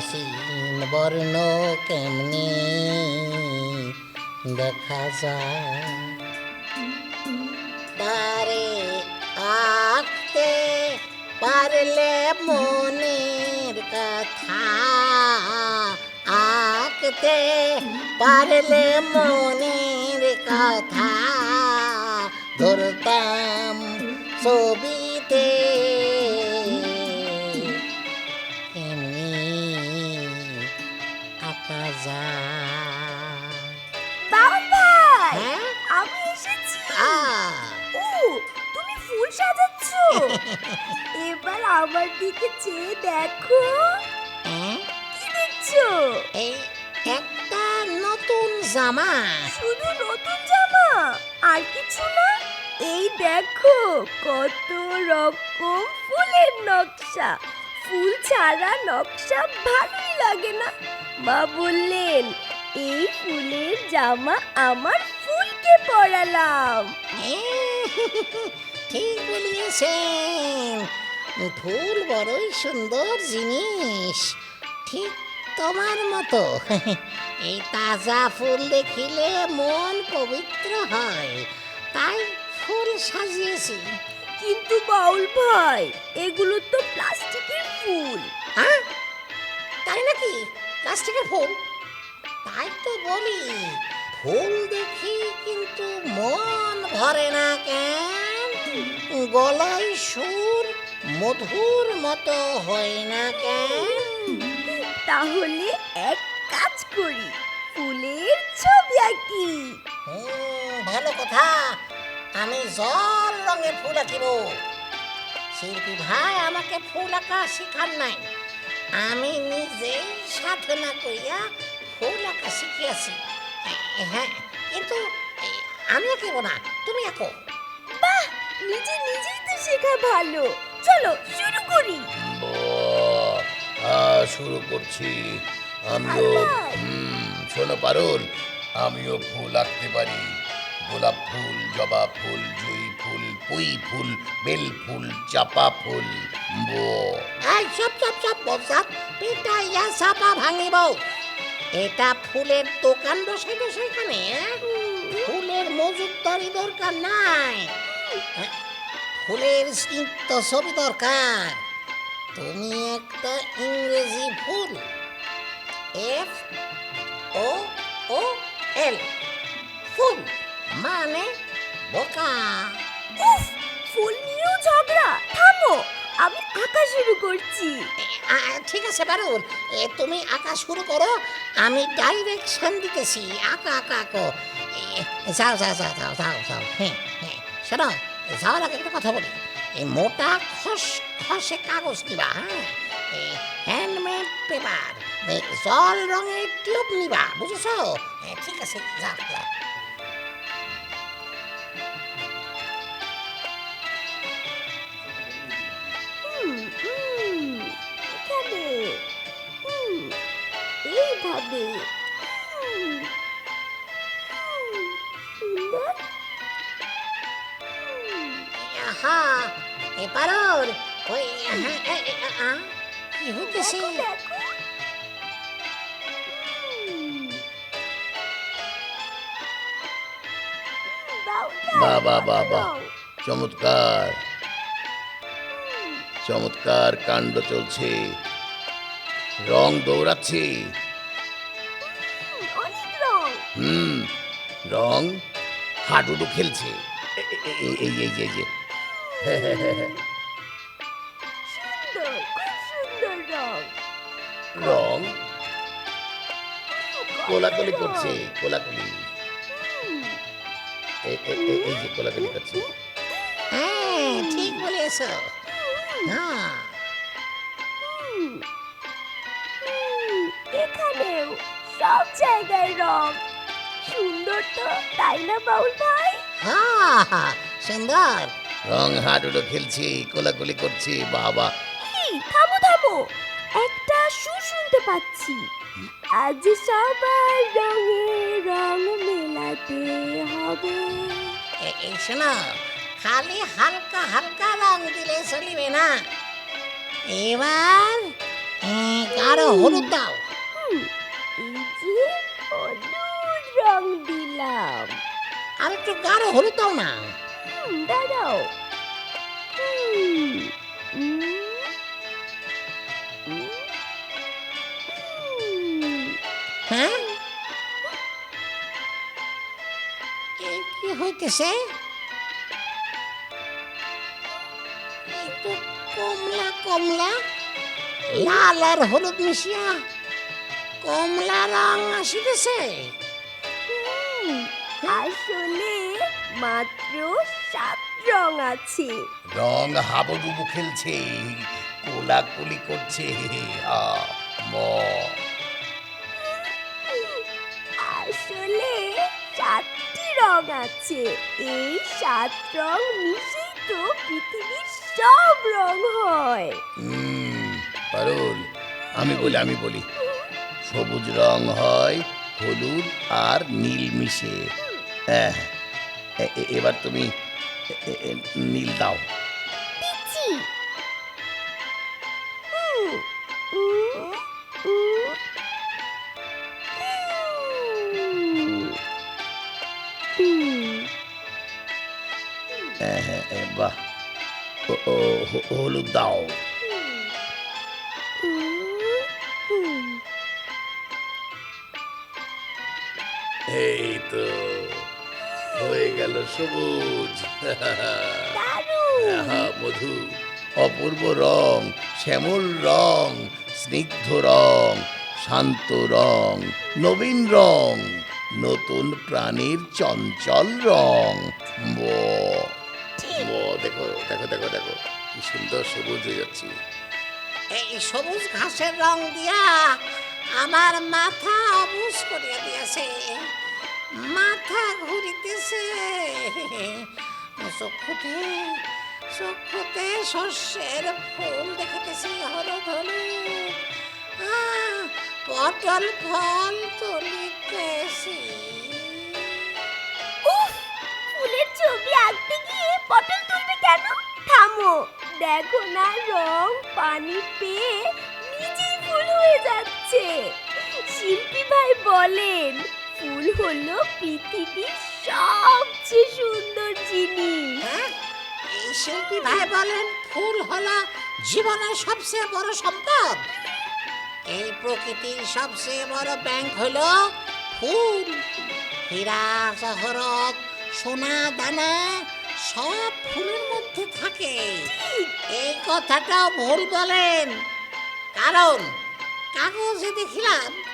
অসীম বর্ণ কেমনি দেখা যায়? আঁকতে পারলে মনের কথা আঁকতে পারলে মনের কথা ধরতাম ছবিতে আঁকা যায় ভাই হ্যাঁ? আমি এসেছি! ও তুমি ফুল সাজাচ্ছ! এবার আমার দিকে চেয়ে দেখো। কি দেখছ? এই একটা নতুন জামা। শুধু নতুন জামা? আর কিছু না? এই দেখো কত রকম ফুলের নকশা। ফুল ছাড়া নকশা ভালোই লাগে না। মা বললেন এই ফুলের জামা আমার ফুলকে পরালাম। ঠিক বলিয়েছেন। ফুল বড়ই সুন্দর জিনিস। ঠিক তোমার মতো। এই তাজা ফুল দেখিলে মন পবিত্র হয়। তাই ফুল সাজিয়েছি। কিন্তু বাউল ভাই এগুলো তো প্লাস্টিকের ফুল। হ্যাঁ? তাই নাকি? প্লাস্টিকের ফুল তাই তো বলি ফুল দেখি কিন্তু মন ভরে না কেন? গলায় সুর মধুর মতো হয় না কেন? তাহলে এক কাজ করি ফুলের ছবি আঁকি। হুম, ভালো কথা। আমি জল রঙের ফুল আঁকিব। শিল্পী ভাই আমাকে ফুল আঁকা শিখান নাই। আমি নিজেই সাধনা করিয়া ফুল আঁকা শিখিয়াছি। হ্যাঁ কিন্তু আমি আঁকিব না তুমি আঁকো। বাহ নিজে নিজেই তো শেখা ভালো। চলো শুরু করি। শুরু করছি। আমিও শোনো পারুল আমিও ফুল আঁকতে পারি। গোলাপ ফুল জবা ফুল জুই ফুল পুই ফুল, বেল ফুল, চাপা ফুল এই সব সব সব বসাত পিটাইয়া চাপা ভাঙিব। এটা ফুলের দোকান বসে বসে এখানে হ্যাঁ? ফুলের মজুদারি দরকার নাই। ফুলের স্নিগ্ধ ছবি দরকার। তুমি একটা ইংরেজি ফুল। এফ ও ও এল ফুল মানে বোকা। উফ ফুল নিয়েও ঝগড়া। থামো আমি আঁকা শুরু করছি। ঠিক আছে এ, তুমি আঁকা শুরু করো আমি ডাইরেকশন দিতেছি। আঁকা আঁকা আঁকো। যাও যাও যাও যাও যাও যাও। হ্যাঁ হ্যাঁ শোনো যাওয়ার আগে একটা কথা বলি। এই মোটা খস খসে কাগজ নিবা হ্যাঁ? হ্যান্ডমেড পেপার জল রঙের টিউব নিবা বুঝেছ? ঠিক আছে যাও যাও। এইভাবে। হুম, হুম, সুন্দর। হুম, আহা এ পারুল ওই হ্যাঁ, আ, আ, কি হইতেছে দাও। বাহ। চমৎকার চমৎকার কাণ্ড চলছে। রং দৌড়াচ্ছে। হুম, রং। হাডুডু খেলছে। এই এই যে এই। সুন্দর রং। হুম, করছে। কোলাকুলি। এই যে কোলাকুলি করছে। হ্যাঁ ঠিক বলেছ। হ্যাঁ। এখানেও সব জায়গায় রং। সুন্দর তো তাই না বাউল ভাই? হ্যাঁ সুন্দর। রং হাডুডু খেলছে কোলাকুলি করছে বাবা। এই থামো থামো। একটা সুর শুনতে পাচ্ছি। আজ সবার রঙে রং মেলাতে হবে। এই শোনো খালি হালকা হালকা রং দিলে চলিবে না। এবার এ, গাঢ় হলুদ দাও। এই যে হলুদ রং দিলাম। আর একটু গাঢ় হলুদ দাও না। হুম, দাঁড়াও। হুম, হুম, হুম, হুম। হ্যাঁ? এ কি হইতেছে? একটু কমলা কমলা। লাল আর হলুদ মিশিয়া। কমলা রং আসিতেছে। আসলে মাত্র সাত রং আছে। রং হাবুডুবু খেলছে কোলাকুলি করছে আ, ম। আসলে সাতটি রং আছে। এই সাত রং মিশেই তো পৃথিবীর সব রং হয়। হুম, পারুল আমি বলি আমি বলি। সবুজ রং হয় হলুদ আর নীল মিশে। হ্যাঁ এবার তুমি নীল দাও। হ্যাঁ হ্যাঁ বাহ। হলুদ দাও। এই তো হয়ে গেল সবুজ। মধু অপূর্ব রং শ্যামল রং স্নিগ্ধ রং শান্ত রং নবীন রং নতুন প্রাণীর চঞ্চল রং। দেখো দেখো দেখো দেখো কি সুন্দর সবুজ হয়ে যাচ্ছি। এই সবুজ ঘাসের রং দিয়া আমার মাথা অবুজ করিয়া দিয়েছে। মাথা ঘুরিতেছে। চক্ষুতে চক্ষুতে শস্যের ফুল দেখিতেছি হলুদ হলুদ পটল ফল তুলিতেছি। ফুলের ছবি আঁকতে গিয়ে পটল তুলবে কেন? থামো। দেখো না, রং পানি পেয়ে নিজেই ফুল হয়ে যাচ্ছে। শিল্পী ভাই বলেন ফুল হলো পৃথিবীর সবচেয়ে সুন্দর জিনিস। হ্যাঁ? শিল্পী ভাই বলেন, ফুল হলো জীবনের সবচেয়ে বড় সম্পদ। এই প্রকৃতির সবচেয়ে বড় ব্যাংক হলো ফুল। হীরা জহরত সোনা, দানা, সব ফুলের মধ্যে থাকে। এই কথাটাও ভুল বলেন। কারণ, কাগজে দেখিলাম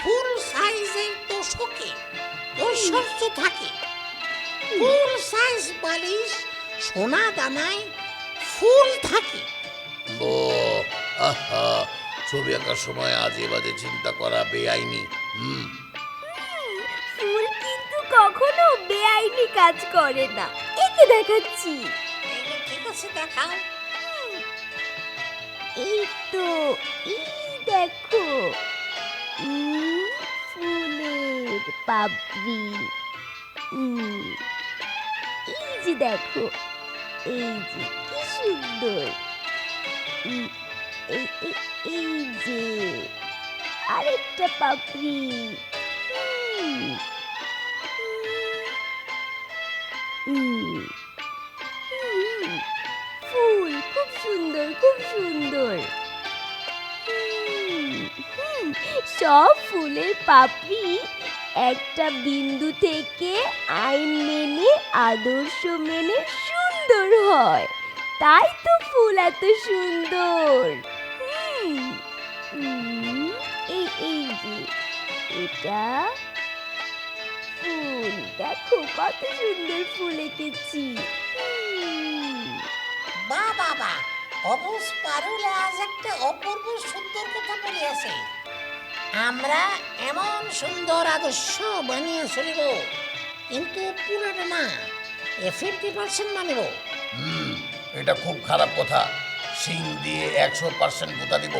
ফুল সাইজের তোষকে ঐশ্বর্য থাকে। ফুল সাইজ বালিশ সোনা দানায় ফুল থাকে। ও আহা ছবি আঁকার সময় আজে বাজে চিন্তা করা বেআইনি হুম। ফুল কিন্তু কখনো বেআইনি কাজ করে না। একে দেখাচ্ছি? ঠিক আছে দেখাও। এই তো এই দেখো। উম, পাপড়ি উম, এই যে দেখো এই যে কি সুন্দর এই যে আরেকটা পাপড়ি ফুল খুব সুন্দর খুব সুন্দর সব ফুলের পাপড়ি একটা বিন্দু থেকে আইন মেনে, আদর্শ মেনে সুন্দর হয়। তাই তো ফুল এত সুন্দর। এই এই যে, এটা ফুল। দেখো কত সুন্দর ফুল এঁকেছি। বা বাবা অবুজ পারুল আজ একটা অপূর্ব সুন্দর কথা বলিয়াছে। আমরা এমন সুন্দর আদর্শ বানিয়ে চলিব কিন্তু পুরোটা না এ ফিফটি পার্সেন্ট মানিব। হুম এটা খুব খারাপ কথা। সিং দিয়ে একশো পার্সেন্ট কোথা দিব।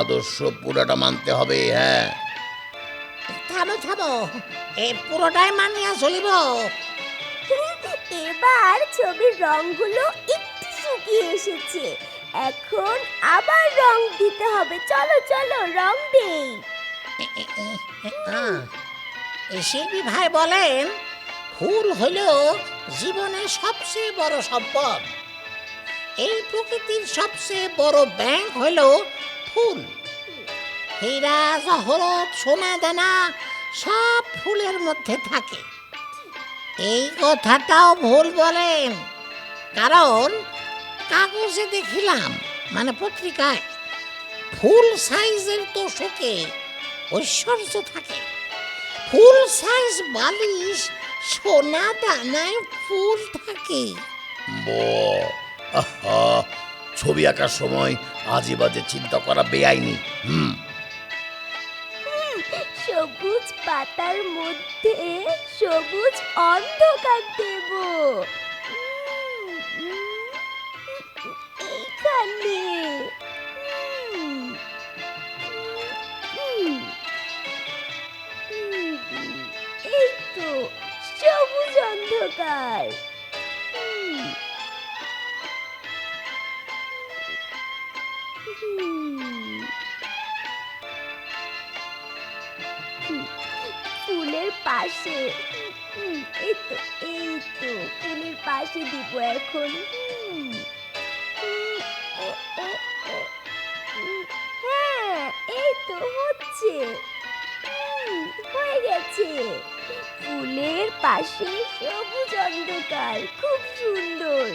আদর্শ পুরোটা মানতে হবে হ্যাঁ। থামো থামো এ পুরোটাই মানিয়া চলিব। এবার ছবির রংগুলো একটু শুকিয়ে এসেছে। এখন আবার রং দিতে হবে। চলো চলো, রং দেই। শিল্পী ভাই বলেন ফুল হইল জীবনের সবচেয়ে বড় সম্পদ। এই প্রকৃতির সবচেয়ে বড় ব্যাংক হইল ফুল। হীরা, জহরত, সোনা, দানা, সব ফুলের মধ্যে থাকে। এই কথাটাও ভুল বলেন, কারণ কাগজে দেখিলাম মানে পত্রিকায় ফুল সাইজের তোষকে ঐশ্বর্য থাকে। ফুল সাইজ বালিশ সোনা দানায় ফুল থাকে। আহা ছবি আঁকার সময় আজে বাজে চিন্তা করা বেআইনি হুম সবুজ পাতার মধ্যে সবুজ অন্ধকার দেব। হয়ে গেছে ফুলের পাশে সবুজ অন্ধকার খুব সুন্দর।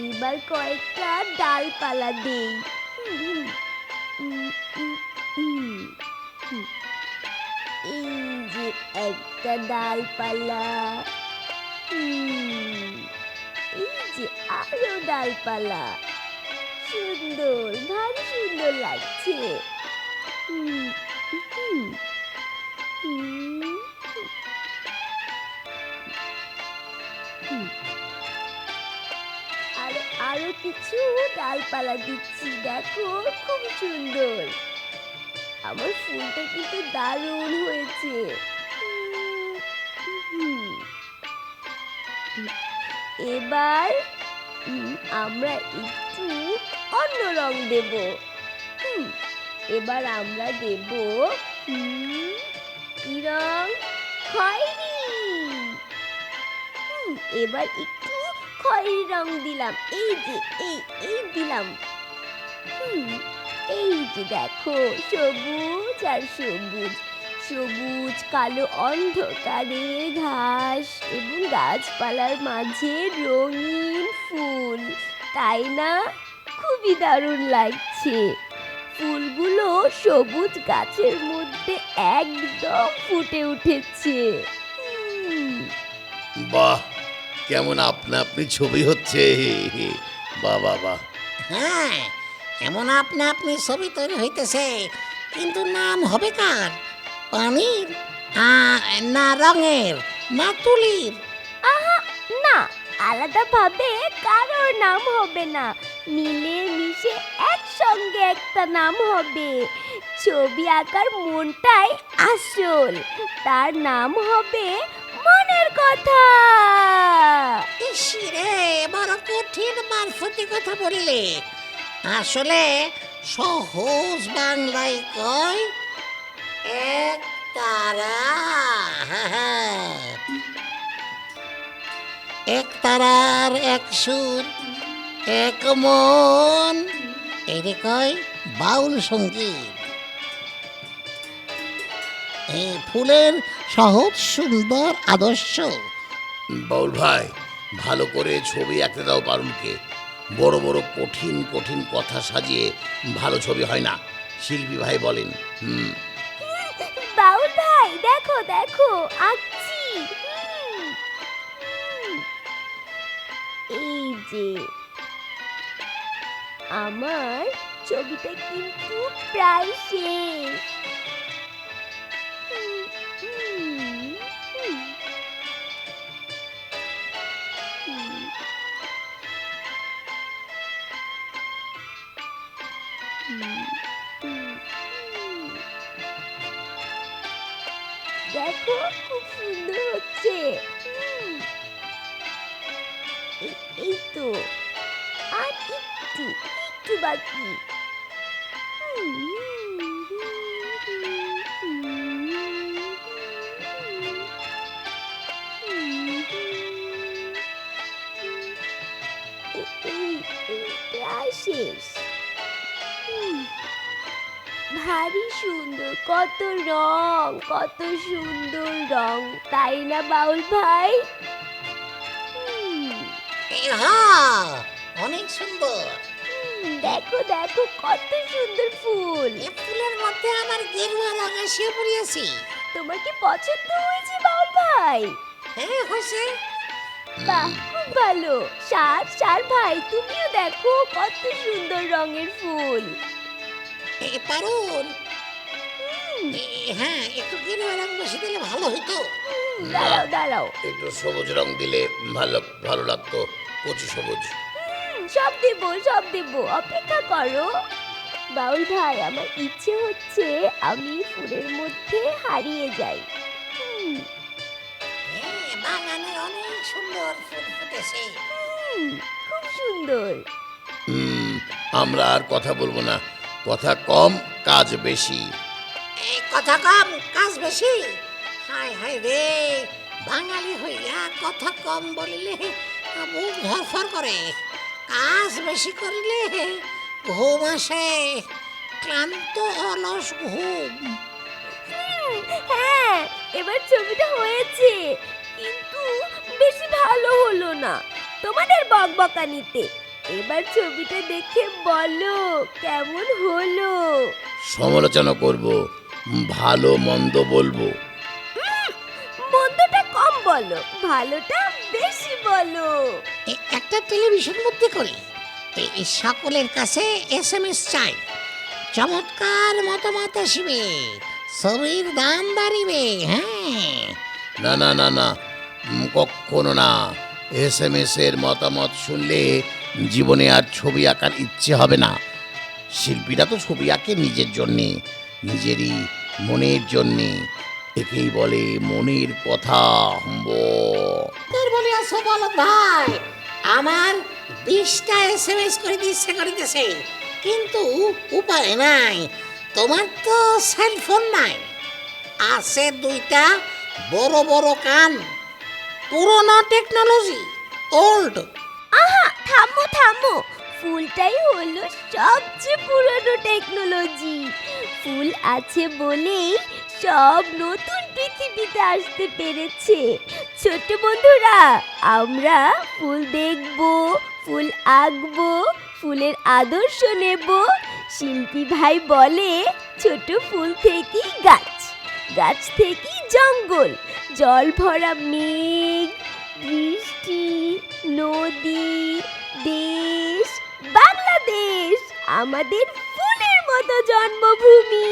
এবার কয়েকটা ডালপালা দেই। এই যে একটা ডালপালা। এই যে আরও ডালপালা। সুন্দর ভারী সুন্দর লাগছে। হুম, আর কিছু ডালপালা দিচ্ছি। দেখো, খুব সুন্দর। আমার ফুলটা কিন্তু দারুণ হয়েছে। এবার আমরা একটু অন্য রং দেব। এবার আমরা দেব কি রং খয়েরি। এবার একটু খয়েরি রং দিলাম। এই যে, এই এই দিলাম। এই যে দেখো, সবুজ আর সবুজ। সবুজ, কালো অন্ধকারে ঘাস এবং গাছপালার মাঝে রঙিন ফুল। তাই না? খুবই দারুণ লাগছে। ফুলগুলো সবুজ গাছের মধ্যে একদম ফুটে উঠেছে। বাহ! কেমন আপনা আপনি ছবি হচ্ছে? বাহ বাহ বাহ। হ্যাঁ এমন আপনা আপনি ছবি তৈরি হইতেছে কিন্তু নাম হবে কার? পানির? আ- না রঙের না তুলির? আহা না আলাদাভাবে কারোর নাম হবে না। মিলে মিশে একসঙ্গে একটা নাম হবে। ছবি আঁকার মনটাই আসল। তার নাম হবে কথা। ইস বড় কঠিন মারফতি কথা বললে। আসলে সহজ বাংলায় কয়, এক তারা। এক তারার এক সুর, এক মন, এরে কয়, বাউল সংগীত। ফুলের সহজ সুন্দর আদর্শ। বাউল ভাই ভালো করে ছবি আঁকতে দাও পারুলকে। বড় বড় কঠিন কঠিন কথা সাজিয়ে ভালো ছবি হয় না শিল্পী ভাই বলেন। হুম। বাউল ভাই দেখো দেখো আঁকছি। এই যে আমার ছবিটা কিন্তু প্রায় শেষ। দেখো খুব সুন্দর হচ্ছে। এই তো। আর একটু একটু বাকি। ভারী সুন্দর কত রং কত সুন্দর রং তাই না বাউল ভাই? হ্যাঁ অনেক সুন্দর। দেখো দেখো কত সুন্দর ফুল। এ ফুলের মধ্যে আমার গেরুয়া রং এসে পড়িয়েছি। তোমার কি পছন্দ হয়েছে বাউল ভাই? হ্যাঁ হয়েছে। বাহ খুব ভালো। সার সার ভাই তুমিও দেখো কত সুন্দর রঙের ফুল। এ, পারুল। হ্যাঁ একটু গেরুয়া রং বেশি দিলে ভালো হতো দাঁড়াও দাঁড়াও। একটু সবুজ রং দিলে ভালো ভালো লাগতো কচি সবুজ। সব দেব সব দেব অপেক্ষা করো। বাউল ভাই আমার ইচ্ছে হচ্ছে আমি ফুলের মধ্যে হারিয়ে যাই। হ্যাঁ বাগানে অনেক সুন্দর ফুল ফুটেছে। খুব সুন্দর। হুম আমরা আর কথা বলব না। কথা কম কাজ বেশি। এই কথা কম কাজ বেশি? হায় হায় রে বাঙালি হইয়া কথা কম বলিলে বুক ধরফর করে। কাজ বেশি করিলে ঘুম আসে ক্লান্ত অলস ঘুম। হ্যাঁ এবার ছবিটা হয়েছে কিন্তু বেশি ভালো হলো না। তোমাদের বকবকানিতে। এবার ছবিটা দেখে বলো কেমন হলো? সমালোচনা করব ভালো মন্দ বলব। মন্দটা কম বলো ভালোটা বেশি বলো। এ- একটা টেলিভিশন মধ্যে করি। এই সকলের কাছে এস এম এস চাই। চমৎকার মতামত আসবে ছবির দাম বাড়িবে হ্যাঁ। না না না না উম, কখনো না। এস এম এস এর মতামত শুনলে জীবনে আর ছবি আঁকার ইচ্ছে হবে না। শিল্পীরা তো ছবি আঁকে নিজের জন্যে, নিজেরই মনের জন্যে। একেই বলে মনের কথা তোর বলে আসো বলো ভাই, আমার বিশটা এস এম এস করে ইচ্ছে করিতেছে, কিন্তু উপায় নাই। তোমার তো সেলফোন নাই। আছে দুইটা বড় বড় কান, পুরনো টেকনোলজি ওল্ড থামো থামো। ফুলটাই হলো সবচেয়ে পুরনো টেকনোলজি ফুল আছে বলেই সব নতুন পৃথিবীতে আসতে পেরেছে। ছোট বন্ধুরা, আমরা ফুল দেখব, ফুল আঁকবো, ফুলের আদর্শ নেব। শিল্পী ভাই বলে, ছোট ফুল থেকেই গাছ গাছ থেকেই জঙ্গল, জল ভরা মেঘ, বৃষ্টি, নদী দেশ বাংলাদেশ আমাদের ফুলের মতো জন্মভূমি।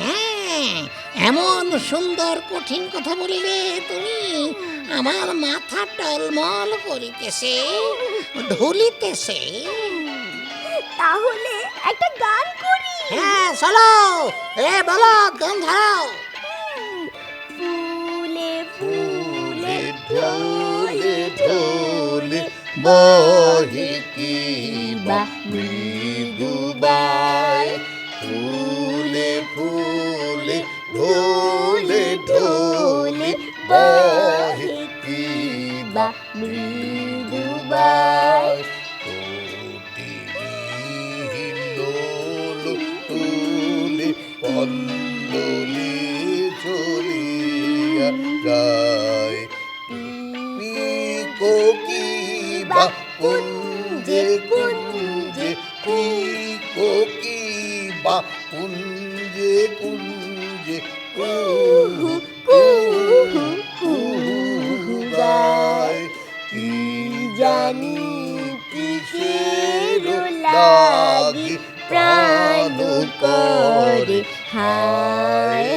হ্যাঁ এমন সুন্দর কঠিন কথা বলিলে তুমি আমার মাথা টলমল করিতেছে ঢুলিতেছে। তাহলে একটা গান করি। হ্যাঁ চলো। এ বলো গান ধরাও। ঢোলে বহে কি বা মৃদুবাই? ফুলে ফুলে, ঢোলে ঢোলে বহে কি বা মৃদুবাই? পল্ললে চলিয়া কুঞ্জে কুহু কুহু কুহু গায় কি জানি কিসের লাগি প্রাণ করে হায়